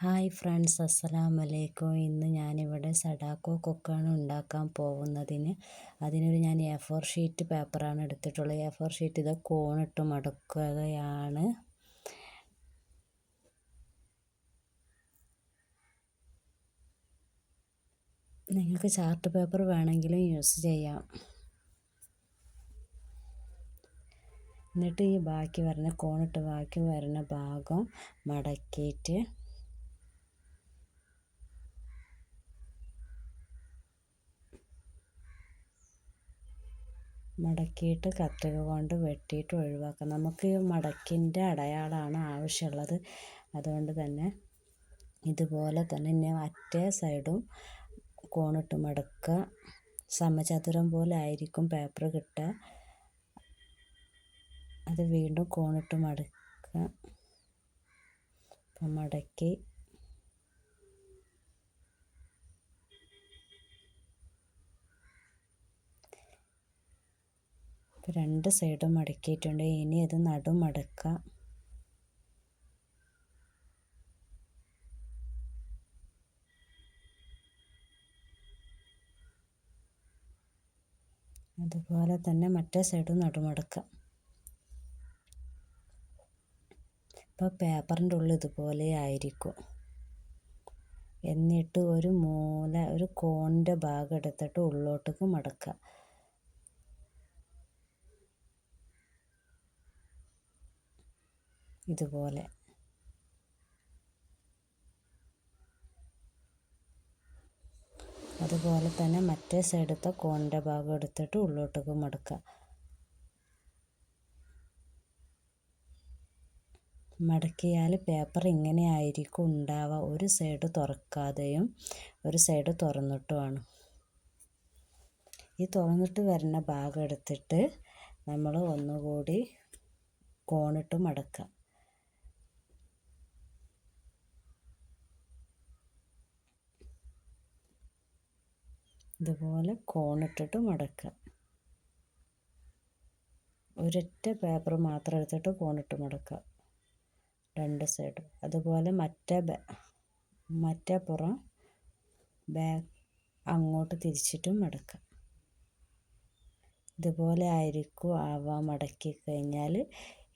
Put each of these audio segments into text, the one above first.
Hi friends അസ്സലാം വലൈക്കും ഇന്ന് ഞാനിവിടെ സഡാക്കോ കൊക്കാണ് ഉണ്ടാക്കാൻ പോകുന്നതിന്. അതിനൊരു ഞാൻ എ ഫോർ ഷീറ്റ് പേപ്പറാണ് എടുത്തിട്ടുള്ളത്. എ ഫോർ ഷീറ്റ് ഇത് കോണിട്ട് മടക്കുകയാണ്. നിങ്ങൾക്ക് ചാർട്ട് പേപ്പർ വേണമെങ്കിലും യൂസ് ചെയ്യാം. എന്നിട്ട് ഈ ബാക്കി വരുന്ന കോണിട്ട് ബാക്കി വരുന്ന ഭാഗം മടക്കിയിട്ട് മടക്കിയിട്ട് കത്രിക കൊണ്ട് വെട്ടിയിട്ട് ഒഴിവാക്കാം. നമുക്ക് മടക്കിന്റെ അടയാളമാണ് ആവശ്യമുള്ളത്. അതുകൊണ്ട് തന്നെ ഇതുപോലെ തന്നെ ഇനി മറ്റേ സൈഡും കോണിട്ട് മടക്കുക. സമചതുരം പോലെ ആയിരിക്കും പേപ്പർ കിട്ടുക. അത് വീണ്ടും കോണിട്ട് മടക്കുക. അപ്പം മടക്കി ഇപ്പോൾ രണ്ട് സൈഡും മടക്കിയിട്ടുണ്ട്. ഇനി അത് നടു മടക്കുക അതുപോലെ തന്നെ മറ്റേ സൈഡും നടുമടക്കാം ഇപ്പോൾ പേപ്പറിന്റെ ഉള്ളിൽ ഇതുപോലെ ആയിരിക്കും. എന്നിട്ട് ഒരു മൂല ഒരു കോണിന്റെ ഭാഗം എടുത്തിട്ട് ഉള്ളോട്ടേക്ക് മടക്കുക ഇതുപോലെ. അതുപോലെ തന്നെ മറ്റേ സൈഡത്തെ കോണിന്റെ ഭാഗം എടുത്തിട്ട് ഉള്ളോട്ടേക്ക് മടക്കുക. മടക്കിയാൽ പേപ്പർ ഇങ്ങനെ ആയിരിക്കും ഉണ്ടാവുക. ഒരു സൈഡ് തുറക്കാതെയും ഒരു സൈഡ് തുറന്നിട്ടുമാണ്. ഈ തുറന്നിട്ട് വരുന്ന ഭാഗം എടുത്തിട്ട് നമ്മൾ ഒന്നുകൂടി കോണിട്ട് മടക്കുക. ഇതുപോലെ കോണിട്ടിട്ട് മടക്കുക. ഒരൊറ്റ പേപ്പർ മാത്രം എടുത്തിട്ട് കോണിട്ട് മടക്കുക. രണ്ട് സൈഡ് അതുപോലെ മറ്റേ മറ്റേ പുറം ബാക്ക് അങ്ങോട്ട് തിരിച്ചിട്ടും മടക്കുക. ഇതുപോലെ ആയിരിക്കും ആവ മടക്കി കഴിഞ്ഞാൽ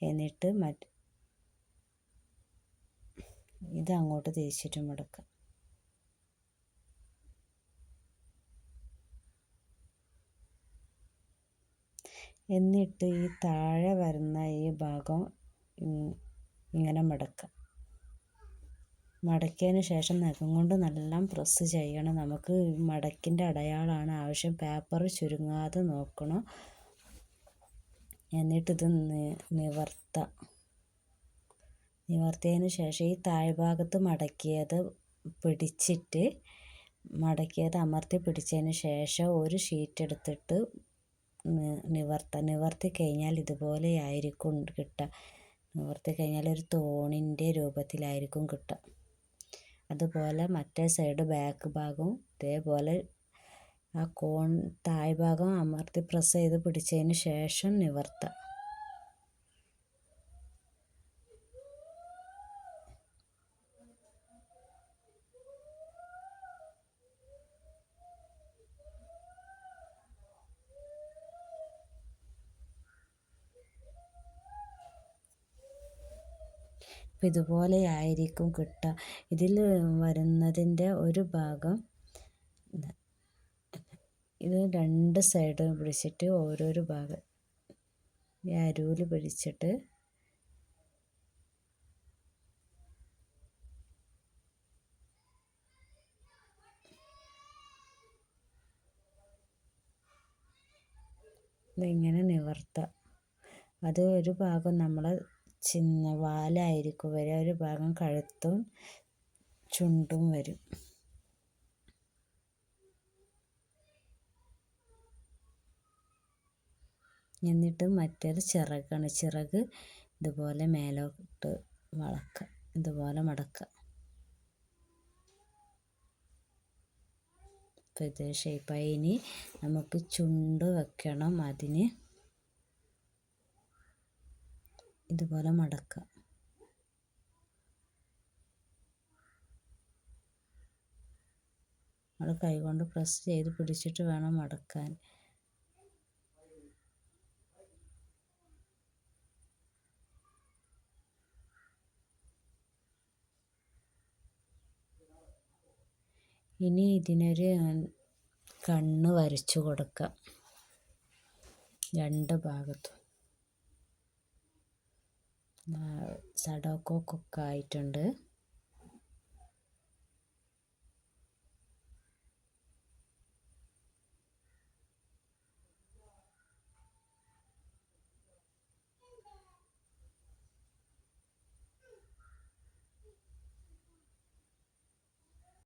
എന്നിട്ട് മറ്റ് ഇത് അങ്ങോട്ട് തിരിച്ചിട്ടും മടക്കുക. എന്നിട്ട് ഈ താഴെ വരുന്ന ഈ ഭാഗം ഇങ്ങനെ മടക്കുക. മടക്കിയതിന് ശേഷം നഖം കൊണ്ട് നല്ല പ്രസ് ചെയ്യണം. നമുക്ക് മടക്കിന്റെ അടയാളമാണ് ആവശ്യം. പേപ്പർ ചുരുങ്ങാതെ നോക്കണം. എന്നിട്ടിത് നിവർത്ത. നിവർത്തിയതിന് ശേഷം ഈ താഴ്ഭാഗത്ത് മടക്കിയത് പിടിച്ചിട്ട് മടക്കിയത് അമർത്തി പിടിച്ചതിന് ശേഷം ഒരു ഷീറ്റ് എടുത്തിട്ട് നിവർത്ത നിവർത്തി കഴിഞ്ഞാൽ ഇതുപോലെ ആയിരിക്കും കിട്ടുക. നിവർത്തി കഴിഞ്ഞാൽ ഒരു തോണിന്റെ രൂപത്തിലായിരിക്കും കിട്ടുക. അതുപോലെ മറ്റേ സൈഡ് ബാക്ക് ഭാഗവും ഇതേപോലെ ആ കോൺ താഴ്ഭാഗം അമർത്തി പ്രസ് ചെയ്ത് പിടിച്ചതിന് ശേഷം നിവർത്തുക. അപ്പം ഇതുപോലെ ആയിരിക്കും കിട്ടുക. ഇതിൽ വരുന്നതിന്റെ ഒരു ഭാഗം ഇത് രണ്ട് സൈഡും പിടിച്ചിട്ട് ഓരോരോ ഭാഗം ഈ അരൂൽ പിടിച്ചിട്ട് ഇതിങ്ങനെ നിവർത്തുക. അത് ഒരു ഭാഗം നമ്മൾ ചിന്ന വാലായിരിക്കും വരിക ഒരു ഭാഗം കഴുത്തും ചുണ്ടും വരും. എന്നിട്ട് മറ്റൊരു ചിറകാണ്. ചിറക് ഇതുപോലെ മേലോട്ട് വളക്കുക. ഇതുപോലെ മടക്കുക. അപ്പോൾ ഇത് ഷേപ്പായി ഇനി നമുക്ക് ചുണ്ട് വെക്കണം. അതിന് ഇതുപോലെ മടക്കുക. നമ്മൾ കൈകൊണ്ട് പ്രസ് ചെയ്ത് പിടിച്ചിട്ട് വേണം മടക്കാൻ. ഇനി ഇതിനൊരു കണ്ണ് വരച്ചു കൊടുക്കാം രണ്ട് ഭാഗത്തും. സഡോക്കോ കുക്കായിട്ടുണ്ട്